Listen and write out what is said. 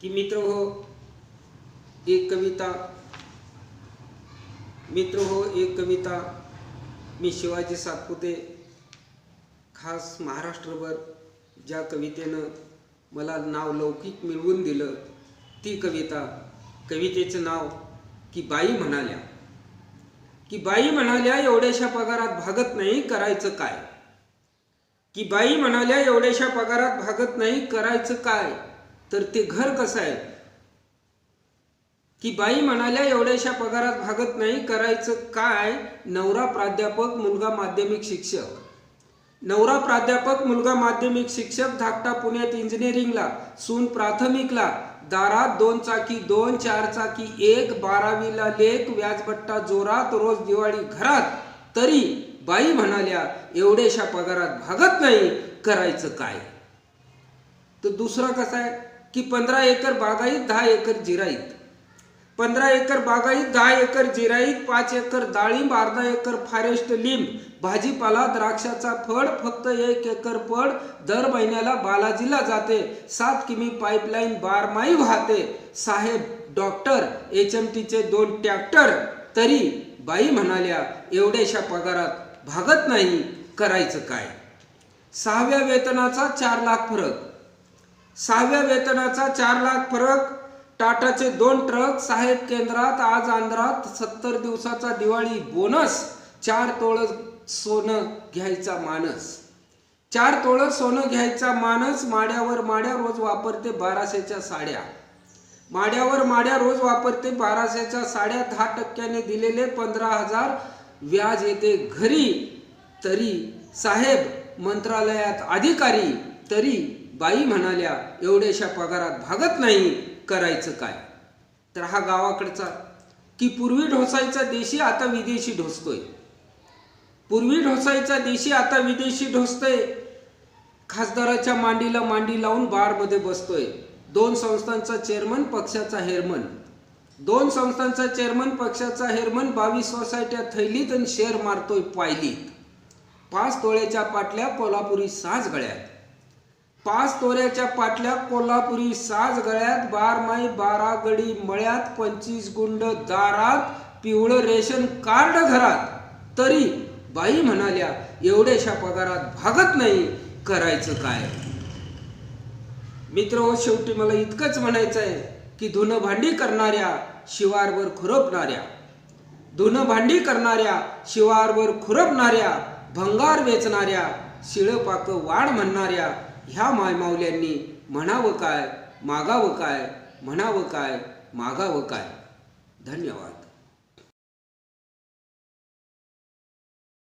की मित्र हो एक कविता. मित्र हो एक कविता. मी शिवाजी सातपुते खास महाराष्ट्रभर ज्या कवितेनं मला नाव लौकिक मिळवून दिलं ती कविता कवितेचं नाव की बाई म्हणाल्या. की बाई म्हणाल्या एवढ्याशा पगारात भागत नाही करायचं काय? की बाई म्हणाल्या एवढ्याशा पगारात भागत नाही करायचं काय? तर ते घर कसं आहे? की बाई म्हणाल्या एवढ्याशा पगारात भागत नाही करायचं काय? नवरा प्राध्यापक मुलगा माध्यमिक शिक्षक. नवरा प्राध्यापक मुलगा माध्यमिक शिक्षक धाकटा पुण्यात इंजिनिअरिंगला सून प्राथमिकला दारात दोन चाकी दोन चार चाकी एक बारावीला लेख व्याजभट्टा जोरात रोज दिवाळी घरात. तरी बाई म्हणाल्या एवढ्याशा पगारात भागत नाही करायचं काय? तर दुसरा कसा आहे? की पंधरा एकर बागाईत दहा एकर जिराईत पंधरा एकर बागाईत दहा एकर जिराईत पाच एकर डाळिंब अर्धा एकर फॉरेस्ट लिंब. भाजीपाला द्राक्षाचा फळ फक्त एक एकर फळ दर महिन्याला बालाजीला जाते. सात किमी पाईपलाईन बारमाही वाहते. साहेब डॉक्टर एच एम टीचे दोन ट्रॅक्टर. तरी बाई म्हणाल्या एवढ्याशा पगारात भागत नाही करायचं काय? सहाव्या वेतनाचा चार लाख फरक. सहाव्या वेतनाचा चार लाख फरक. टाटाचे दोन ट्रक साहेब केंद्रात आज आंध्रात सत्तर दिवसाचा दिवाळी बोनस. चार तोळ सोनं घ्यायचा मानस. चार तोळ सोनं घ्यायचा मानस माड्यावर माड्या रोज वापरते बाराशेच्या साड्या. माड्यावर माड्या रोज वापरते बाराशेच्या साड्या. दहा टक्क्याने दिलेले पंधरा हजार व्याज येते घरी. तरी साहेब मंत्रालयात अधिकारी तरी बाई म्हणाल्या एवढ्याशा पगारात भागत नाही करायचं काय? तर हा गावाकडचा की पूर्वी ढोसायचा देशी आता विदेशी ढोसतोय. पूर्वी ढोसायचा देशी आता विदेशी ढोसतोय. खासदाराच्या मांडीला मांडी लावून बारमध्ये बसतोय. दोन संस्थांचा चेअरमन पक्षाचा हेरमन दोन संस्थांचा चेअरमन पक्षाचा हेरमन बावीस सोसायट्या थैलीत आणि शेअर मारतोय पायलीत. पाच तोळ्याच्या पाटल्या कोल्हापुरी साज गळ्यात. पाच तोऱ्याच्या पाटल्या कोल्हापुरी साज गळ्यात बारमाई बारा गडी मळ्यात पंचवीस गुंड दारात पिवळं रेशन कार्ड घरात. तरी बाई म्हणाल्या एवढ्याशा पगारात भागत नाही करायचं काय? मित्र हो शेवटी मला इतकंच म्हणायचं आहे की धुनं भांडी करणाऱ्या शिवारवर खुरपणाऱ्या. धुनं भांडी करणाऱ्या शिवारवर खुरपणाऱ्या भंगार वेचणाऱ्या शिळपाक वाढ म्हणणाऱ्या ह्या मायमावल्यांनी म्हणावं काय मागावं काय म्हणावं काय मागावं काय. धन्यवाद.